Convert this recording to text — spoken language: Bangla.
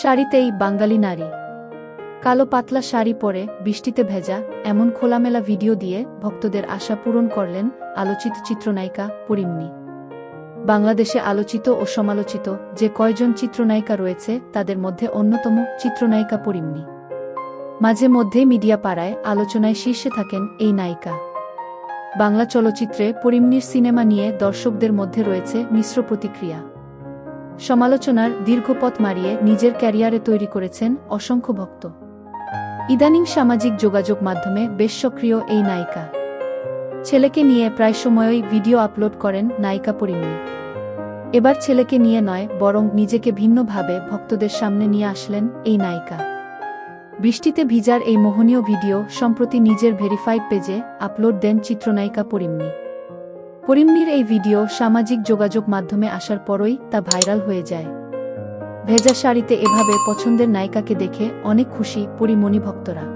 শাড়িতেই বাঙালি নারী। কালো পাতলা শাড়ি পরে বৃষ্টিতে ভেজা এমন খোলামেলা ভিডিও দিয়ে ভক্তদের আশা পূরণ করলেন আলোচিত চিত্রনায়িকা পরিমনি। বাংলাদেশে আলোচিত ও সমালোচিত যে কয়জন চিত্রনায়িকা রয়েছে তাদের মধ্যে অন্যতম চিত্রনায়িকা পরিমনি। মাঝে মধ্যে মিডিয়া পাড়ায় আলোচনায় শীর্ষে থাকেন এই নায়িকা। বাংলা চলচ্চিত্রে পরিমনির সিনেমা নিয়ে দর্শকদের মধ্যে রয়েছে মিশ্র প্রতিক্রিয়া। সমালোচনার দীর্ঘপথ মারিয়ে নিজের ক্যারিয়ারে তৈরি করেছেন অসংখ্য ভক্ত। ইদানিং সামাজিক যোগাযোগ মাধ্যমে বেশ সক্রিয় এই নায়িকা। ছেলেকে নিয়ে প্রায় সময়ই ভিডিও আপলোড করেন নায়িকা পরিমনি। এবার ছেলেকে নিয়ে নয়, বরং নিজেকে ভিন্নভাবে ভক্তদের সামনে নিয়ে আসলেন এই নায়িকা। বৃষ্টিতে ভিজার এই মোহনীয় ভিডিও সম্প্রতি নিজের ভেরিফাইড পেজে আপলোড দেন চিত্রনায়িকা পরিমনি। পরিমনির এই ভিডিও সামাজিক যোগাযোগ মাধ্যমে আসার পরই তা ভাইরাল হয়ে যায়। ভেজা শাড়িতে এভাবে পছন্দের নায়িকাকে দেখে অনেক খুশি পরিমণি ভক্তরা।